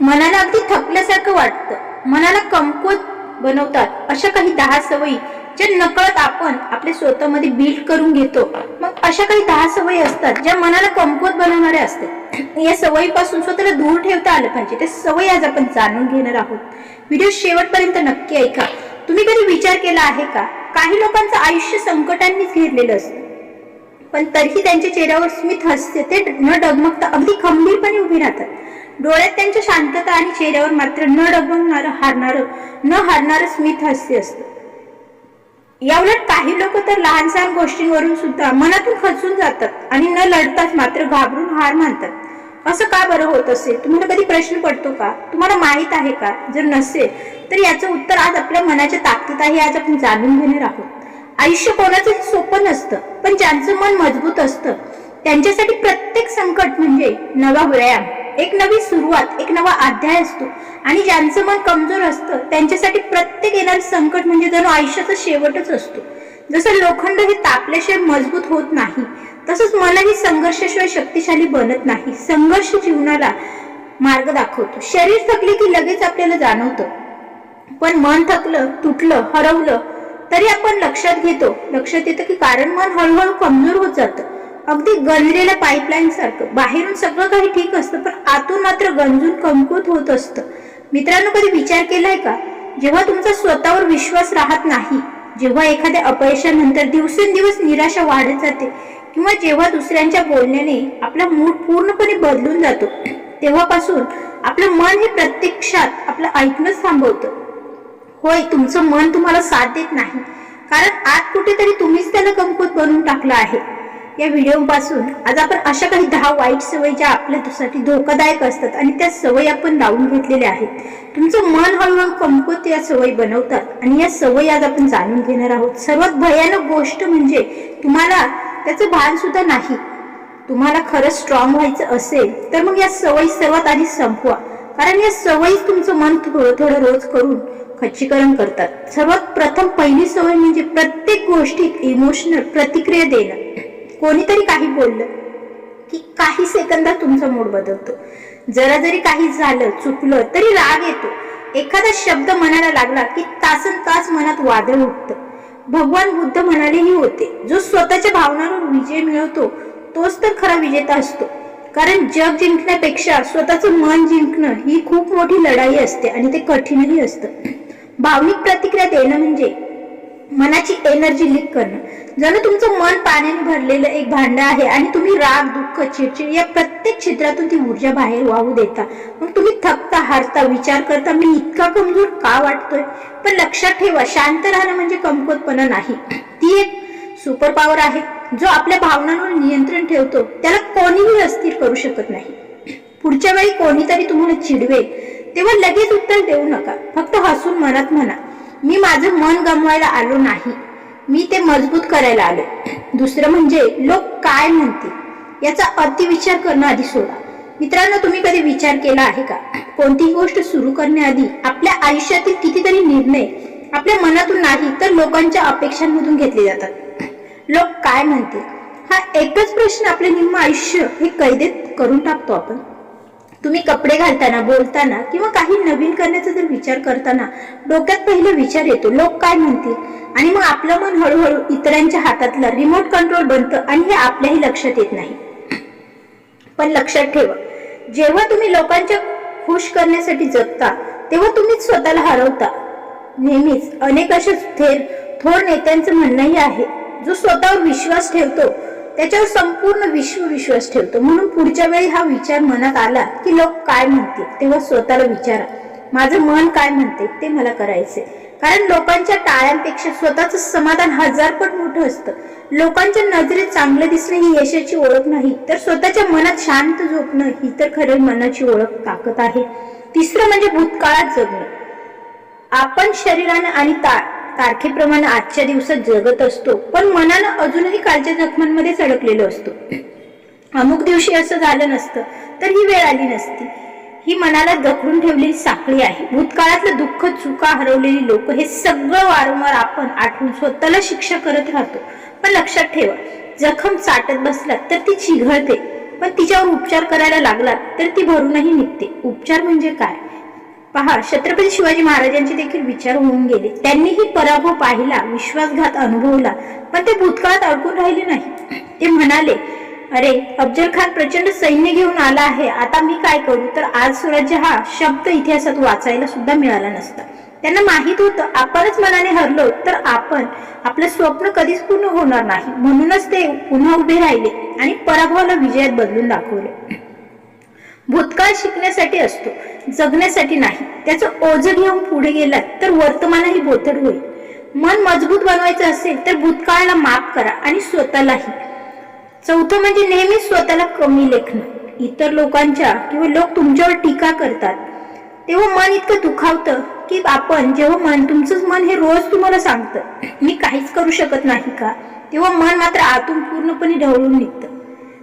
मनाला अगदी थकल्यासारखं वाटतं. मनाला कमकुवत बनवतात अशा काही दहा सवयी ज्या नकळत आपण आपल्या स्वतःमध्ये बिल्ड करून घेतो. मग अशा काही दहा सवयी असतात ज्या मनाला कमकुवत बनवणाऱ्या असतात. या सवयीपासून स्वतःला दूर ठेवता आलं पाहिजे. त्या सवयी आज आपण जाणून घेणार आहोत. व्हिडिओ शेवटपर्यंत नक्की ऐका. तुम्ही कधी विचार केला आहे का? काही लोकांचं आयुष्य संकटांनीच घेरलेलं असतं. पण तरीही त्यांच्या चेहऱ्यावर स्मित हसते ते न डगमगता अगदी खंबीरपणे उभे राहतात. डोळ्यात त्यांच्या शांतता आणि चेहऱ्यावर मात्र न डगमगणारं हारणारं न हारणार स्मित हास्य असतं. याउलट काही लोक तर लहान सहान गोष्टींवरून सुद्धा मनातून खचून जातात आणि न लढताच मात्र घाबरून हार मानतात. असं का बरं होत असेल? तुम्हाला कधी प्रश्न पडतो का? तुम्हाला माहीत आहे का? जर नसेल तर याचं उत्तर आज आपल्या मनाच्या ताकदीत आहे आज आपण जाणून घेणार आहोत. आयुष्य कोणाचंही सोपं नसतं पण ज्यांचं मन मजबूत असतं त्यांच्यासाठी प्रत्येक संकट म्हणजे नवा व्यायाम. एक नवी सुरुवात एक नवा अध्याय असतो. आणि ज्यांचं मन कमजोर असतं त्यांच्यासाठी प्रत्येक येणारं संकट म्हणजे जणू आयुष्याचा शेवटच असतो. जसं लोखंड हे तापल्याशिवाय मजबूत होत नाही तसंच मनही संघर्षाशिवाय शक्तिशाली बनत नाही. संघर्ष जीवनाला मार्ग दाखवतो. शरीर थकले की लगेच आपल्याला जाणवतं. पण मन थकलं तुटलं हरवलं तरी आपण लक्षात घेतो. लक्षात येतं की कारण मन हळूहळू कमजोर होत जातं. अगदी गंजलेल्या पाईपलाईन सारखं. बाहेरून सगळं काही ठीक असतं पण आतून मात्र गंजून कमकुत होत असतं. मित्रांनो कधी विचार केलाय का? जेव्हा तुमचा स्वतःवर विश्वास राहत नाही जेव्हा एखाद्या अपयशानंतर दिवसेंदिवस निराशा वाढत जाते किंवा जेव्हा दुसऱ्यांच्या बोलण्याने आपला मूड पूर्णपणे बदलून जातो तेव्हापासून आपलं मन हे प्रत्यक्षात आपलं ऐकणंच थांबवतं. होय तुमचं मन तुम्हाला साथ देत नाही. कारण आत कुठेतरी तुम्हीच त्याला कमकुत बनवून टाकलं आहे. या व्हिडिओपासून आज आपण अशा काही दहा वाईट सवयी ज्या आपल्यासाठी धोकादायक असतात आणि त्या सवयी आपण लावून घेतलेल्या आहेत. तुमचं मन हळूहळू कमकुत या सवयी बनवतात आणि या सवयी आज आपण जाणून घेणार आहोत. सर्वात भयानक गोष्ट म्हणजे तुम्हाला त्याचं भान सुद्धा नाही. तुम्हाला खरंच स्ट्रॉंग व्हायचं असेल तर मग या सवयी सर्वात आधी संपवा. कारण या सवयीच तुमचं मन थोडं थोडं रोज करून खच्चीकरण करतात. सर्वात प्रथम पहिली सवय म्हणजे प्रत्येक गोष्टीत इमोशनल प्रतिक्रिया देणं. कोणीतरी काही बोललं की काही सेकंदात तुमचा मूड बदलतो. जरा जरी काही झालं चुकलं तरी राग येतो. एखादा शब्द मनाला लागला की तासन तास मनात वादळ उठतं. भगवान बुद्ध म्हणालेही होते. जो स्वतःच्या भावनांवर विजय मिळवतो तोच तर खरा विजेता असतो. कारण जग जिंकण्यापेक्षा स्वतःचं मन जिंकणं ही खूप मोठी लढाई असते आणि ते कठीणही असतं. भावनिक प्रतिक्रिया देणं म्हणजे मनाची एनर्जी लीक करणं. जणू तुमचं मन पाण्याने भरलेलं एक भांड आहे आणि तुम्ही राग दुःख चिडचिड या प्रत्येक क्षेत्रातून ती ऊर्जा बाहेर वाहू देता. मग तुम्ही थकता हारता विचार करता मी इतका कमजोर का वाटतोय? पण लक्षात ठेवा शांत राहणं म्हणजे कमकुवतपणा नाही. ती एक सुपर पॉवर आहे. जो आपल्या भावनांवर नियंत्रण ठेवतो. त्याला कोणीही अस्थिर करू शकत नाही. पुढच्या वेळी कोणीतरी तुम्हाला चिडवेल. तेव्हा लगेच उत्तर देऊ नका. फक्त हसून मनात म्हणा. मी माझं मन गमवायला आलो नाही. मी ते मजबूत करायला आलो. दुसरं म्हणजे लोक काय म्हणतील? याचा अतिविचार करणं आधी सोडा. मित्रांनो तुम्ही कधी विचार केला आहे का? कोणतीही गोष्ट सुरू करण्याआधी आपल्या आयुष्यातील कितीतरी निर्णय आपल्या मनातून नाही तर लोकांच्या अपेक्षांमधून घेतले जातात. लोक काय म्हणतील? हा एकच प्रश्न आपले निम्म आयुष्य हे कैदेत करून टाकतो आपण. तुम्ही कपडे घालताना बोलताना किंवा काही नवीन करण्याचा जर विचार करताना डोक्यात पहिले विचार येतो लोक काय म्हणतील? आणि मग आपलं मन हळूहळू इतरांच्या हातातला रिमोट कंट्रोल बनतं आणि हे आपल्याही लक्षात येत नाही. पण लक्षात ठेवा जेव्हा तुम्ही लोकांच्या खुश करण्यासाठी जगता तेव्हा तुम्हीच स्वतःला हरवता. नेहमीच अनेक असे थेर थोर नेत्यांचं म्हणणंही आहे जो स्वतःवर विश्वास ठेवतो त्याच्यावर संपूर्ण विश्व विश्वास ठेवतो. म्हणून पुढच्या वेळी हा विचार मनात आला की लोक काय म्हणतील तेव्हा स्वतःला विचारा. माझं मन काय म्हणते ते मला करायचे कारण लोकांच्या टाळ्यांपेक्षा स्वतःचं समाधान हजारपट मोठं असतं. लोकांच्या नजरेत चांगलं दिसणं ही यशाची ओळख नाही. तर स्वतःच्या मनात शांत झोपणं ही तर खरं मनाची ओळख ताकद आहे. तिसरं म्हणजे भूतकाळात जगणं. आपण शरीरानं आणि ताळ तारखेप्रमाणे आजच्या दिवसात जगत असतो. पण मनानं अजूनही कालच्या जखमांमध्येच अडकलेलो असतो. अमुक दिवशी असं झालं नसतं तर ही वेळ आली नसती. ही मनाला दखडून ठेवलेली साखळी आहे. भूतकाळातलं दुःख चुका हरवलेली लोक हे सगळं वारंवार आपण आठवून स्वतःला शिक्षा करत राहतो. पण लक्षात ठेवा जखम चाटत बसला तर ती चिघळते. पण तिच्यावर उपचार करायला लागला तर ती भरूनही निघते. उपचार म्हणजे काय? पहा छत्रपती शिवाजी महाराजांचे देखील विचार होऊन गेले. त्यांनीही पराभव पाहिला विश्वासघात अनुभवला पण ते भूतकाळात अडकून राहिले नाही. ते म्हणाले अरे अफजल खान प्रचंड सैन्य घेऊन आला आहे. आता मी काय करू? तर आज स्वराज्य हा शब्द इतिहासात वाचायला सुद्धा मिळाला नसता. त्यांना माहीत होतं आपणच मनाने हरलो तर आपण आपलं स्वप्न कधीच पूर्ण होणार नाही. म्हणूनच ते पुन्हा उभे राहिले आणि पराभवाला विजयात बदलून दाखवले. भूतकाळ शिकण्यासाठी असतो. जगण्यासाठी नाही. त्याचं ओझ घेऊन पुढे गेलात तर वर्तमानही बोथड होईल. मन मजबूत बनवायचं असेल तर भूतकाळाला माफ करा आणि स्वतःलाही. चौथं म्हणजे नेहमी स्वतःला कमी लेखणं. इतर लोकांच्या किंवा लोक तुमच्यावर टीका करतात. तेव्हा मन इतकं दुखावतं की आपण जेव्हा मन तुमचंच मन हे रोज तुम्हाला सांगतं मी काहीच करू शकत नाही का? तेव्हा मन मात्र आतून पूर्णपणे ढवळून निघतं.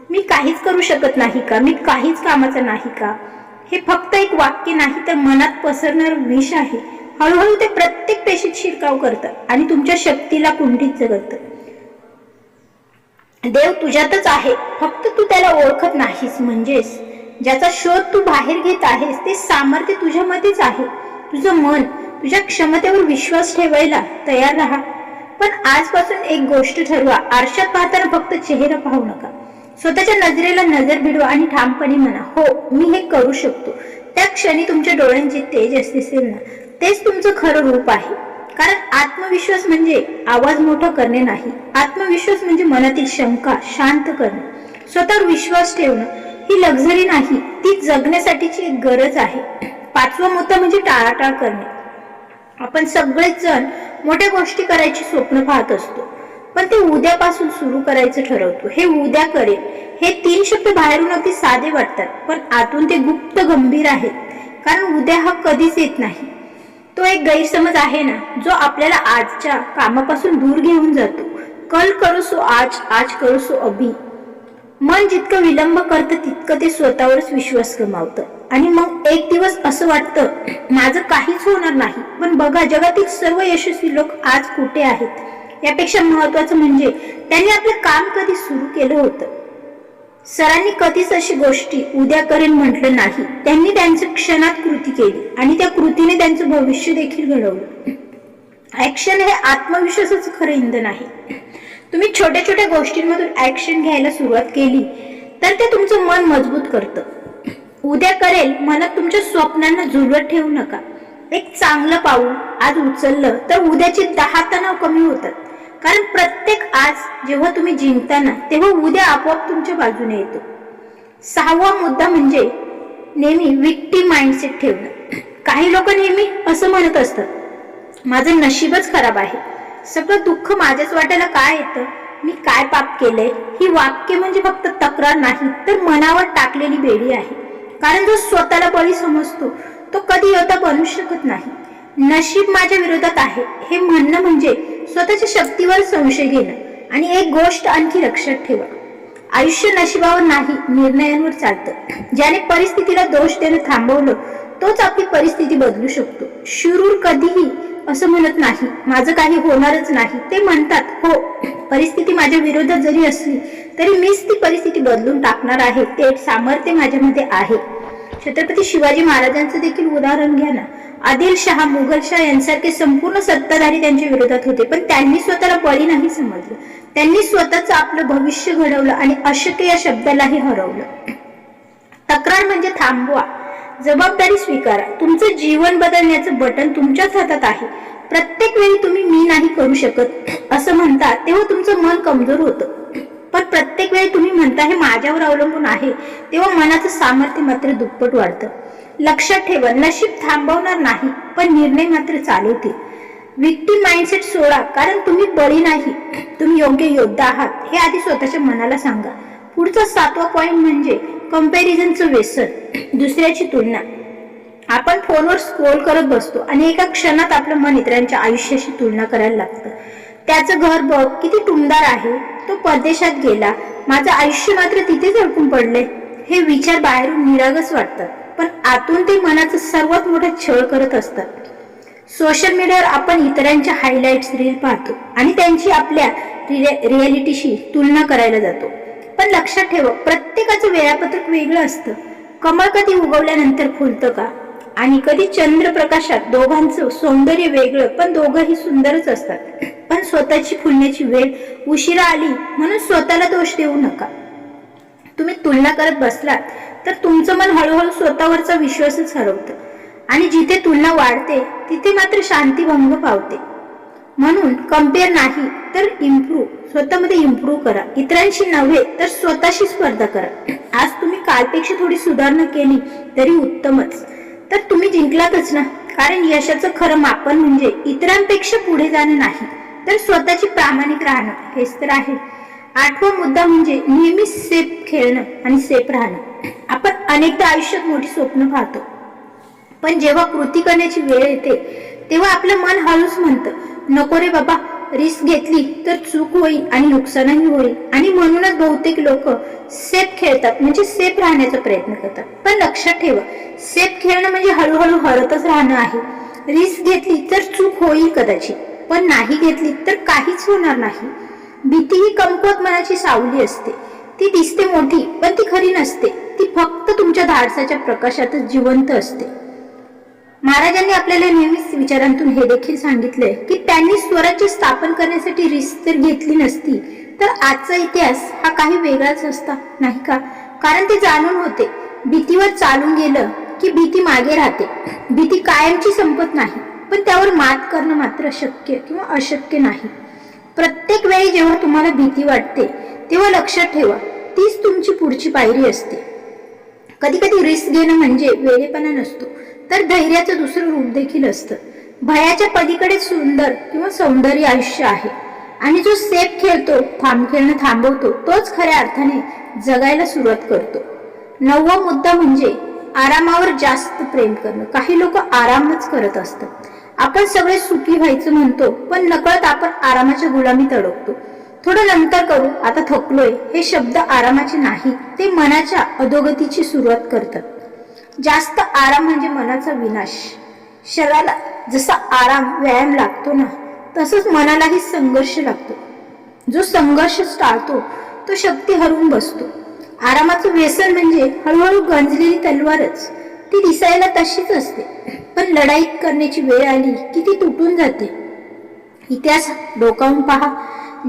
मी काहीच करू शकत नाही का? मी काहीच कामाचं नाही का? हे फक्त एक वाक्य नाही तर मनात पसरणार विष आहे. हळूहळू ते प्रत्येक पेशीत शिरकाव करतं आणि तुमच्या शक्तीला कुंठित जगतं. देव तुझ्यातच आहे फक्त तू त्याला ओळखत नाहीस म्हणजेच ज्याचा शोध तू बाहेर घेत आहेस ते सामर्थ्य तुझ्यामध्येच आहे. तुझं मन तुझ्या क्षमतेवर विश्वास ठेवायला तयार राहा. पण आजपासून एक गोष्ट ठरवा आरशात पाहताना फक्त चेहरा पाहू नका. स्वतःच्या नजरेला नजर भिडवा आणि ठामपणे म्हणा हो मी हे करू शकतो. त्या क्षणी तुमच्या डोळ्यांचे तेज असेल ना तेच तुमचं खरं रूप आहे. कारण आत्मविश्वास म्हणजे आवाज मोठा करणे नाही. आत्मविश्वास म्हणजे मनातील शंका शांत करणे. स्वतःवर विश्वास ठेवणं ही लक्झरी नाही ती जगण्यासाठीची एक गरज आहे. पाचवा मुद्दा म्हणजे टाळाटाळ करणे. आपण सगळेच जण मोठ्या गोष्टी करायची स्वप्न पाहत असतो. पण ते उद्यापासून सुरू करायचं ठरवतो. हे उद्या करेल. हे तीन शब्द बाहेरून अगदी साधे वाटतात पण आतून ते गुप्त गंभीर आहेत. कारण उद्या हा कधीच येत नाही. तो एक गैरसमज आहे ना जो आपल्याला आजच्या कामापासून दूर घेऊन जातो. कल करो सो आज आज करो सो अभी. मन जितकं विलंब करतं तितकं ते स्वतःवरच विश्वास गमावतं. आणि मग एक दिवस असं वाटतं माझं काहीच होणार नाही. पण बघा जगातील सर्व यशस्वी लोक आज कुठे आहेत? यापेक्षा महत्वाचं म्हणजे त्यांनी आपलं काम कधी सुरू केलं होतं. सरांनी कधीच अशी गोष्टी उद्या करेन म्हटलं नाही. त्यांनी त्यांचं क्षणात कृती केली आणि त्या कृतीने त्यांचं भविष्य देखील घडवलं. ऍक्शन हे आत्मविश्वासाचं खरं इंधन आहे. तुम्ही छोट्या छोट्या गोष्टींमधून ऍक्शन घ्यायला सुरुवात केली तर ते तुमचं मन मजबूत करतं. उद्या करेल मनात तुमच्या स्वप्नांना झुलवत ठेवू नका. एक चांगलं पाऊल आज उचललं तर उद्याचे दहा तणाव कमी होतात. कारण प्रत्येक आज जेव्हा तुम्ही जिंकताना तेव्हा उद्या आपोआप तुमच्या बाजूने येतो. सहावा मुद्दा म्हणजे नेहमी विक्टी माइंडसेट ठेवणं. काही लोक नेहमी असं म्हणत असतात माझं नशीबच खराब आहे. सगळं दुःख माझ्याच वाट्याला काय येतं? मी काय पाप केलंय? ही वाक्य म्हणजे फक्त तक्रार नाही तर मनावर टाकलेली बेडी आहे. कारण जो स्वतःला बळी समजतो तो कधी योद्धा बनू शकत नाही. नशीब माझ्या विरोधात आहे. हे म्हणणं म्हणजे स्वतःच्या शक्तीवर संशय घेणं आणि एक गोष्ट आणखी लक्षात ठेवा आयुष्य नशिबावर नाही निर्णयांवर चालतं. ज्याने परिस्थितीला दोष देणं थांबवलं तोच आपली परिस्थिती बदलू शकतो. शुरूर कधीही असं म्हणत नाही माझं काही होणारच नाही. ते म्हणतात हो परिस्थिती माझ्या विरोधात जरी असली तरी मीच ती परिस्थिती बदलून टाकणार आहे. ते सामर्थ्य माझ्यामध्ये आहे. छत्रपती शिवाजी महाराजांचं देखील उदाहरण घ्या ना. आदिलशहा मुघलशाह यांसारखे संपूर्ण सत्ताधारी त्यांच्या विरोधात होते. पण त्यांनी स्वतःला बळी नाही समजलं. त्यांनी स्वतःच आपलं भविष्य घडवलं आणि अशक्य या शब्दालाही हरवलं. तक्रार म्हणजे थांबवा. जबाबदारी स्वीकारा. तुमचं जीवन बदलण्याचं बटन तुमच्याच हातात आहे. प्रत्येक वेळी तुम्ही मी नाही करू शकत असं म्हणता तेव्हा तुमचं मन कमजोर होतं. पण प्रत्येक वेळी तुम्ही म्हणता हे माझ्यावर अवलंबून आहे. तेव्हा मनाचं सामर्थ्य मात्र दुप्पट वाढतं. लक्षात ठेवा नशीब थांबवणार नाही पण निर्णय मात्र चालवतील विक्टी माइंडसेट सोडा कारण तुम्ही बळी नाही. तुम्ही योग्य योद्धा आहात. हे आधी स्वतःच्या मनाला सांगा. पुढचा सातवा पॉइंट म्हणजे कम्पॅरिझनचं व्यसन. दुसऱ्याची तुलना. आपण फोनवर स्क्रोल करत बसतो आणि एका क्षणात आपलं मन इतरांच्या आयुष्याशी तुलना करायला लागतं. त्याचं घर बघ किती टुमदार आहे. तो परदेशात गेला. माझं आयुष्य मात्र तिथेच अडकून पडले हे विचार बाहेरून निरागस वाटतात. पण आतून ते मनाचं सर्वात मोठं छळ करत असतात. सोशल मीडियावर आपण इतरांच्या हायलाइट्स रील पाहतो आणि त्यांची आपल्या रियालिटीशी तुलना करायला जातो. पण लक्षात ठेवा प्रत्येकाचं वेळापत्रक वेगळं असतं. कमळ कधी उगवल्यानंतर फुलतं का? आणि कधी चंद्रप्रकाशात दोघांचं सौंदर्य वेगळं पण दोघंही सुंदरच असतात. पण स्वतःची फुलण्याची वेळ उशिरा आली म्हणून स्वतःला दोष देऊ नका. तुम्ही तुलना करत बसलात तर तुमचं मन हळूहळू स्वतःवरचा विश्वासच हरवतं. आणि जिथे तुलना वाढते तिथे मात्र शांती भंग पावते. म्हणून कंपेअर नाही तर इम्प्रूव्ह स्वतःमध्ये इम्प्रूव्ह करा. इतरांशी नव्हे तर स्वतःशी स्पर्धा करा. आज तुम्ही कालपेक्षा थोडी सुधारणा केली तरी उत्तमच. तर तुम्ही जिंकलातच ना? कारण यशाचं खरं मापन म्हणजे इतरांपेक्षा पुढे जाणं नाही तर स्वतःची प्रामाणिक राहणं हेच तर आहे. आठवा मुद्दा म्हणजे नेहमी सेफ खेळणं आणि सेफ राहणं. आपण अनेकदा आयुष्यात मोठी स्वप्न पाहतो. पण जेव्हा कृती करण्याची वेळ येते तेव्हा आपलं मन हळूच म्हणतं नको रे बाबा रिस्क घेतली तर चूक होईल आणि नुकसानही होईल. आणि म्हणूनच बहुतेक लोक सेफ खेळतात म्हणजे सेफ राहण्याचा प्रयत्न करतात. पण लक्षात ठेवा सेफ खेळणं म्हणजे हळूहळू हरतच राहणं आहे. रिस्क घेतली तर चूक होईल कदाचित पण नाही घेतली तर काहीच होणार नाही. भीती ही कमकुवत मनाची सावली असते. ती दिसते मोठी पण ती खरी नसते. ती फक्त तुमच्या धाडसाच्या प्रकाशातच जिवंत असते. महाराजांनी आपल्याला नेहमीच विचारांतून हे देखील सांगितले की त्यांनी स्वराज्य स्थापन करण्यासाठी रिस्क तर घेतली नसती तर आजचा इतिहास हा काही वेगळाच असता नाही का? कारण ते जाणून होते भीतीवर चालून गेलं की भीती मागे राहते. भीती कायमची संपत नाही पण त्यावर मात करणं मात्र शक्य किंवा अशक्य नाही. प्रत्येक वेळी जेव्हा तुम्हाला भीती वाटते तेव्हा लक्षात ठेवा तीच तुमची पुढची पायरी असते. कधी कधी रिस्क घेणं म्हणजे वेळेपणा नसतो. तर धैर्याचं दुसरं रूप देखील असतं. भयाच्या पलीकडे सुंदर किंवा सौंदर्य आयुष्य आहे. आणि जो सेफ खेळतो थांब खेळणं थांबवतो तोच खऱ्या अर्थाने जगायला सुरुवात करतो. नववा मुद्दा म्हणजे आरामावर जास्त प्रेम करणं. काही लोक आरामच करत असतात. आपण सगळे सुखी व्हायचं म्हणतो पण नकळत आपण आरामाच्या गुलामीत अडकतो थोडं नंतर करू. आता थकलोय. हे शब्द आरामाचे नाही. ते मनाच्या अधोगतीची सुरुवात करतात. जास्त आराम म्हणजे मनाचा विनाश. शरीराला जसा आराम व्यायाम लागतो ना तसंच मनालाही संघर्ष लागतो. जो संघर्ष टाळतो तो शक्ती हरवून बसतो. आरामाचं व्यसन म्हणजे हळूहळू गंजलेली तलवारच. ती दिसायला तशीच असते. पण लढाई करण्याची वेळ आली की ती तुटून जाते. इतिहास डोकावून पहा.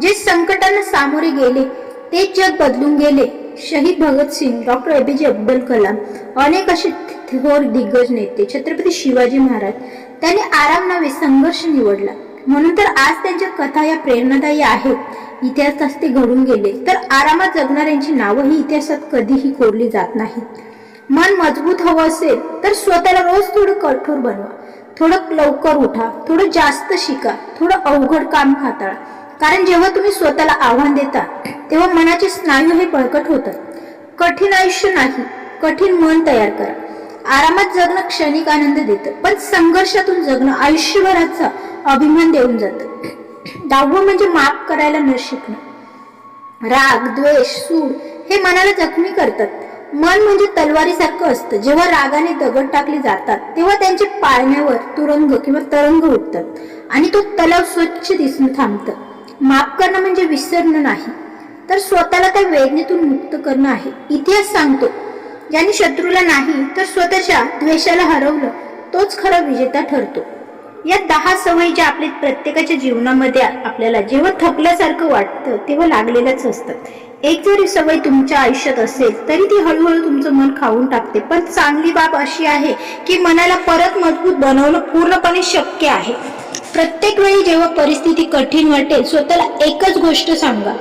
जे संकटांना सामोरे गेले तेच जग बदलून गेले. शहीद भगतसिंग डॉक्टर एपीजे अब्दुल कलाम अनेक असे थोर दिग्गज नेते छत्रपती शिवाजी महाराज त्यांनी आराम नव्हे संघर्ष निवडला. म्हणून तर आज त्यांच्या कथा या प्रेरणादायी आहेत. इतिहासात ते घडून गेले तर आरामात जगणाऱ्यांची नावं ही इतिहासात कधीही कोरली जात नाहीत मन मजबूत हवं असेल तर स्वतःला रोज थोडं कठोर बनवा. थोडं लवकर उठा थोडं जास्त शिका थोडं अवघड काम हाताळा. कारण जेव्हा तुम्ही स्वतःला आव्हान देता तेव्हा मनाचे स्नायू हे बळकट होतात. कठीण आयुष्य नाही कठीण मन तयार करा. आरामात जगणं क्षणिक आनंद देतं पण संघर्षातून जगणं आयुष्यभराचा अभिमान देऊन जातं. दहावं म्हणजे माफ करायला न शिकणं. राग द्वेष सूड हे मनाला जखमी करतात. मन म्हणजे तलवारीसारखं असतं. जेव्हा रागाने दगड टाकले जातात तेव्हा त्यांच्या पाळण्यावर तुरंग किंवा तरंग उठतात आणि तो तलाव स्वच्छ दिसून थांबतं. माफ करणं म्हणजे विसरणं नाही. तर स्वतःला त्या वेदनेतून मुक्त करणं आहे. इतिहास सांगतो ज्यांनी शत्रूला नाही तर स्वतःच्या द्वेषाला हरवलं तोच खरा विजेता ठरतो. या दहा सवयी ज्या आपल्या प्रत्येकाच्या जीवनामध्ये आपल्याला जेव्हा थकल्यासारखं वाटतं तेव्हा लागलेल्याच असतात. एक जरी सवय तुमच्या आयुष्यात असेल तरी ती हळूहळू तुमचं मन खाऊन टाकते. पण चांगली बाब अशी आहे की मनाला परत मजबूत बनवणं पूर्णपणे शक्य आहे. प्रत्येक वेळी जेव्हा परिस्थिती कठीण वाटेल स्वतःला एकच गोष्ट सांगा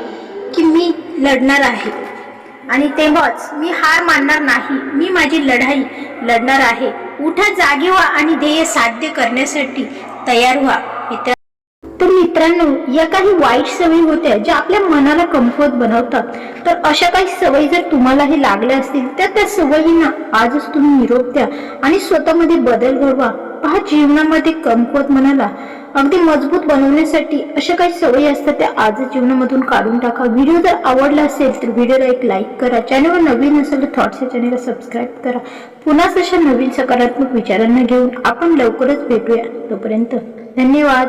की मी लढणार आहे. आणि तेव्हाच मी हार मानणार नाही. मी माझी लढाई लढणार आहे. उठा जागे व्हा आणि ध्येय साध्य करण्यासाठी तयार व्हा. मित्र तर मित्रांनो या काही वाईट सवयी होत्या ज्या आपल्या मनाला कमकुवत बनवतात. तर अशा काही सवयी जर तुम्हालाही लागल्या असतील तर त्या सवयींना आजच तुम्ही निरोप द्या आणि स्वतःमध्ये बदल घडवा. पहा जीवनामध्ये कमकुवत मनाला अगदी मजबूत बनवण्यासाठी अशा काही सवयी असतात त्या आजच जीवनामधून काढून टाका. व्हिडिओ जर आवडला असेल तर व्हिडिओला एक लाईक करा. चॅनलवर नवीन असेल तर थॉट्स या चॅनलला सबस्क्राईब करा. पुन्हाच अशा नवीन सकारात्मक विचारांना घेऊन आपण लवकरच भेटूया. तोपर्यंत धन्यवाद.